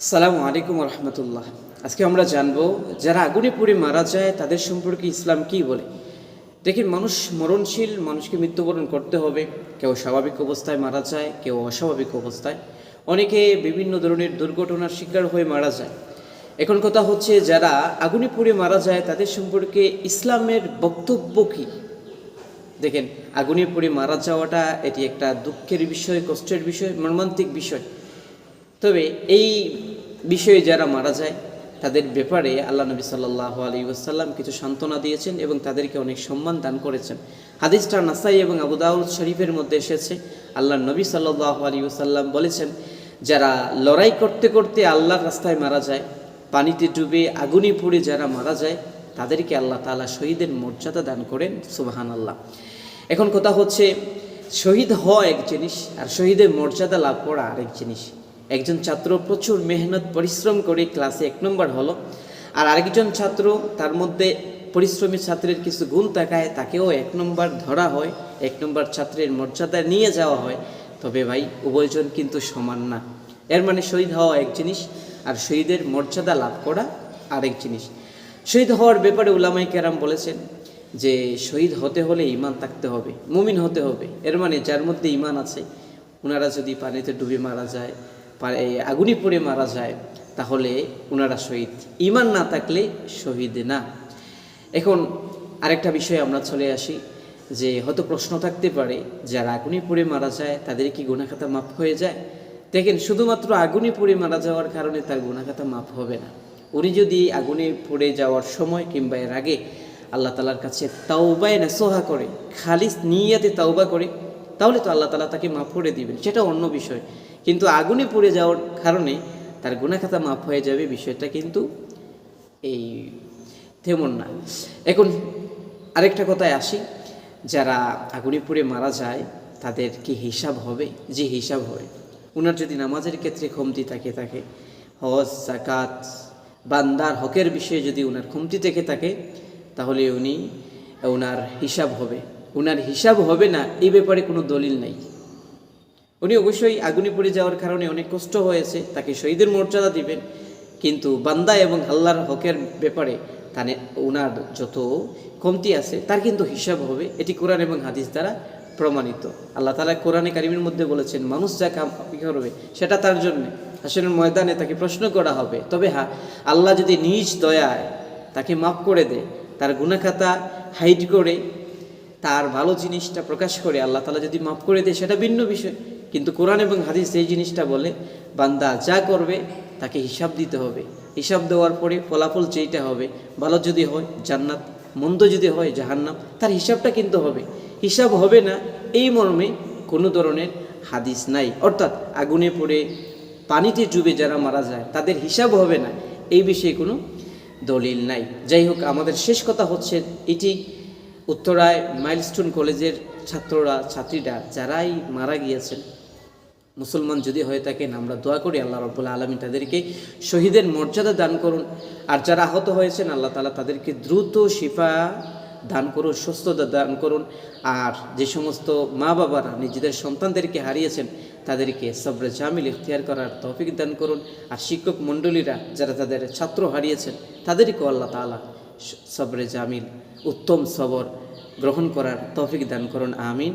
সালামু আলাইকুম রহমতুল্লাহ আজকে আমরা জানব, যারা আগুনে পুড়ে মারা যায়, তাদের সম্পর্কে ইসলাম কি বলে? দেখেন, মানুষ মরণশীল, মানুষকে মৃত্যুবরণ করতে হবে। কেউ স্বাভাবিক অবস্থায় মারা যায়, কেউ অস্বাভাবিক অবস্থায়। অনেকে বিভিন্ন ধরনের দুর্ঘটনার শিকার হয়ে মারা যায়। এখন কথা হচ্ছে, যারা আগুনে পুড়ে মারা যায়, তাদের সম্পর্কে ইসলামের বক্তব্য কী? দেখেন আগুনে পড়ে মারা যাওয়াটা এটি একটা দুঃখের বিষয়, কষ্টের বিষয়, মর্মান্তিক বিষয়। তবে এই বিষয়ে যারা মারা যায়, তাদের ব্যাপারে আল্লাহ নবী সাল্লাহ আলী ওসাল্লাম কিছু সান্ত্বনা দিয়েছেন এবং তাদেরকে অনেক সম্মান দান করেছেন। হাদিসটা নাসাই এবং আবু দাউদ শরীফের মধ্যে এসেছে। আল্লাহ নবী সাল্লাহ আলী ওসাল্লাম বলেছেন, যারা লড়াই করতে করতে আল্লাহর রাস্তায় মারা যায়, পানিতে ডুবে আগুনে পুড়ে যারা মারা যায়, তাদেরকে আল্লাহ তাআলা শহীদের মর্যাদা দান করেন। সুবাহান আল্লাহ এখন কথা হচ্ছে, শহীদ হওয়া এক জিনিস আর শহীদের মর্যাদা লাভ করা আরেক জিনিস। একজন ছাত্র প্রচুর মেহনত, পরিশ্রম করে ক্লাসে এক নম্বর হলো, আর আরেকজন ছাত্র তার মধ্যে পরিশ্রমী ছাত্রের কিছু গুণ তাকায় তাকেও এক নম্বর ধরা হয়, এক নম্বর ছাত্রের মর্যাদা নিয়ে যাওয়া হয়। তবে ভাই, উভয়জন কিন্তু সমান না। এর মানে শহীদ হওয়া এক জিনিস, আর শহীদের মর্যাদা লাভ করা আরেক জিনিস। শহীদ হওয়ার ব্যাপারে উলামাই কেরাম বলেছেন যে, শহীদ হতে হলে ইমান থাকতে হবে, মুমিন হতে হবে। এর মানে যার মধ্যে ইমান আছে ওনারা যদি পানিতে ডুবে মারা যায় আগুনে পড়ে মারা যায়, তাহলে ওনারা শহীদ। ইমান না থাকলে শহীদ না। এখন আরেকটা বিষয়ে আমরা চলে আসি, যে হয়তো প্রশ্ন থাকতে পারে, যারা আগুনে পড়ে মারা যায়, তাদের কি গুণাখাতা মাফ হয়ে যায়? দেখেন, শুধুমাত্র আগুনে পড়ে মারা যাওয়ার কারণে তার গুণাখাতা মাফ হবে না। উনি যদি আগুনে পড়ে যাওয়ার সময় কিংবা এর আগে আল্লাহ তালার কাছে তাওবায় সোহা করে, খালিস নিয়াতে তাওবা করে, তাহলে তো আল্লাহ তালা তাকে মাফ করে দিবেন। সেটা অন্য বিষয়। কিন্তু আগুনে পড়ে যাওয়ার কারণে তার গুণাখাতা মাফ হয়ে যাবে বিষয়টা কিন্তু এই তেমন না। এখন আরেকটা কথায় আসি, যারা আগুনে পুড়ে মারা যায়, তাদের কি হিসাব হবে? যে হিসাব হবে। ওনার যদি নামাজের ক্ষেত্রে কমতি থাকে থাকে, হজ জাকাত বান্দার হকের বিষয়ে যদি ওনার কমতি থেকে থাকে, তাহলে উনি ওনার হিসাব হবে। ওনার হিসাব হবে না, এই ব্যাপারে কোনো দলিল নাই। উনি অবশ্যই আগুনে পড়ে যাওয়ার কারণে অনেক কষ্ট হয়েছে, তাকে শহীদের মর্যাদা দিবেন। কিন্তু বান্দা এবং আল্লাহর হকের ব্যাপারে তানে ওনার যত কমতি আছে, তার কিন্তু হিসাব হবে। এটি কোরআন এবং হাদিস দ্বারা প্রমাণিত। আল্লাহ তালা কোরআনে কারিমের মধ্যে বলেছেন, মানুষ যা কাম করবে, সেটা তার জন্য। হাসনের ময়দানে তাকে প্রশ্ন করা হবে, তবে হ্যাঁ আল্লাহ যদি নিজ দয়ায় তাকে মাফ করে দেয়, তার গুণাখাতা হাইড করে, তার ভালো জিনিসটা প্রকাশ করে, আল্লাহ তালা যদি মাফ করে দেয়, সেটা ভিন্ন বিষয়। কিন্তু কোরআন এবং হাদিস এই জিনিসটা বলে, বান্দা যা করবে তাকে হিসাব দিতে হবে। হিসাব দেওয়ার পরে ফলাফল যেইটা হবে, ভালো যদি হয় জান্নাত, মন্দ যদি হয় জাহান্নাম, তার হিসাবটা কিন্তু হবে। হিসাব হবে না, এই মর্মে কোনো ধরনের হাদিস নাই। অর্থাৎ আগুনে পড়ে, পানিতে ডুবে যারা মারা যায়, তাদের হিসাব হবে না, এই বিষয়ে কোনো দলিল নাই। যাই হোক, আমাদের শেষ কথা হচ্ছে এটি উত্তরায় মাইলস্টোন কলেজের ছাত্ররা, ছাত্রীরা যারাই মারা গিয়েছেন মুসলমান যদি হয়ে থাকেন আমরা দোয়া করি, আল্লাহ রব্বুল্লা আলমী তাদেরকে শহীদের মর্যাদা দান করুন। আর যারা আহত হয়েছেন, আল্লাহ তালা তাদেরকে দ্রুত শিফা দান করুন, সুস্থতা দান করুন। আর যে সমস্ত মা বাবারা, নিজেদের সন্তানদেরকে হারিয়েছেন, তাদেরকে সবরে জামিল ইখতিয়ার করার তৌফিক দান করুন। আর শিক্ষক মণ্ডলীরা, যারা তাদের ছাত্র হারিয়েছেন, তাদেরকেও আল্লাহ তালা সবরে জামিল, উত্তম সবর গ্রহণ করার তৌফিক দান করুন। আমিন।